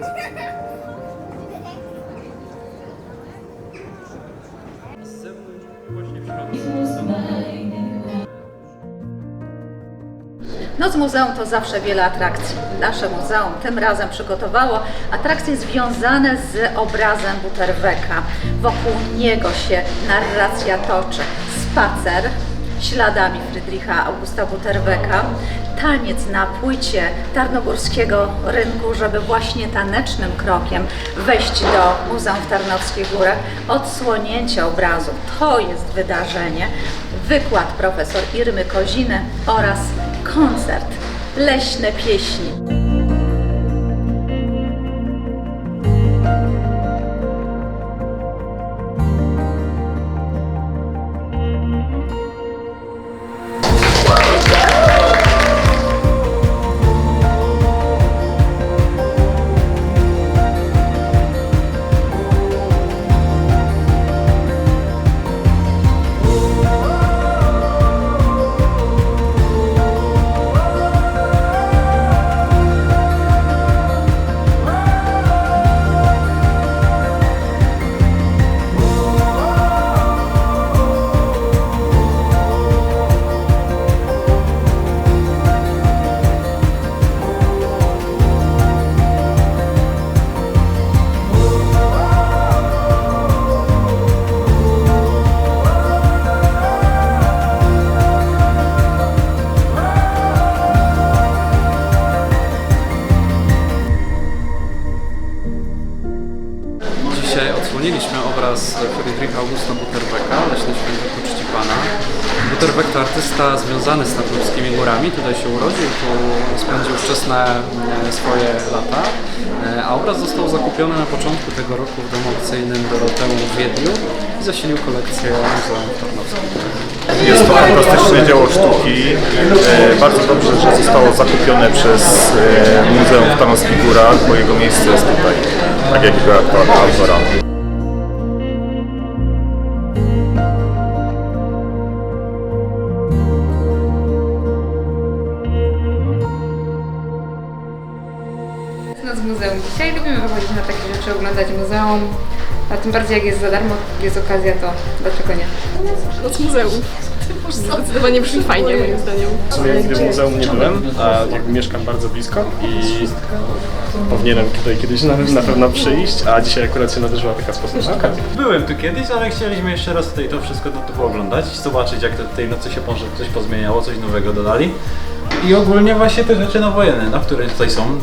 No, z zewnątrz, właśnie w środku. Noc muzeum to zawsze wiele atrakcji. Nasze muzeum tym razem przygotowało atrakcje związane z obrazem Buterweka. Wokół niego się narracja toczy. Spacer, śladami Friedricha Augusta Butterwecka, taniec na płycie Tarnogórskiego Rynku, żeby właśnie tanecznym krokiem wejść do Muzeum w Tarnowskich Górach, odsłonięcie obrazu. To jest wydarzenie. Wykład profesor Irmy Koziny oraz koncert Leśne Pieśni. Friedricha Augusta Butterwecka, Leśne Świętych Uczci Pana. Butterweck to artysta związany z Tarnowskimi Górami, tutaj się urodził, tu spędził wczesne e, swoje lata, E, a obraz został zakupiony na początku tego roku w domu aukcyjnym Doroteum w Wiedniu i zasilił kolekcję Muzeum Tarnowskim. Jest to fantastyczne dzieło sztuki. E, Bardzo dobrze, że zostało zakupione przez Muzeum w Tarnowskich Górach, bo jego miejsce jest tutaj, tak jak była autora. W muzeum dzisiaj. Lubimy wychodzić na takie rzeczy, oglądać muzeum. A tym bardziej jak jest za darmo, jest okazja, to dlaczego nie? Noc muzeum. Zdecydowanie brzmi fajnie moim zdaniem. W sumie nigdy w muzeum nie byłem, a jakby mieszkam bardzo blisko i powinienem tutaj kiedyś na, na pewno przyjść, a dzisiaj akurat się nadarzyła taka sposobna okazja. Byłem tu kiedyś, ale chcieliśmy jeszcze raz tutaj to wszystko tu pooglądać, zobaczyć jak to tej nocy się może coś pozmieniało, coś nowego dodali. I ogólnie właśnie te rzeczy nowojenne, no, które tutaj są,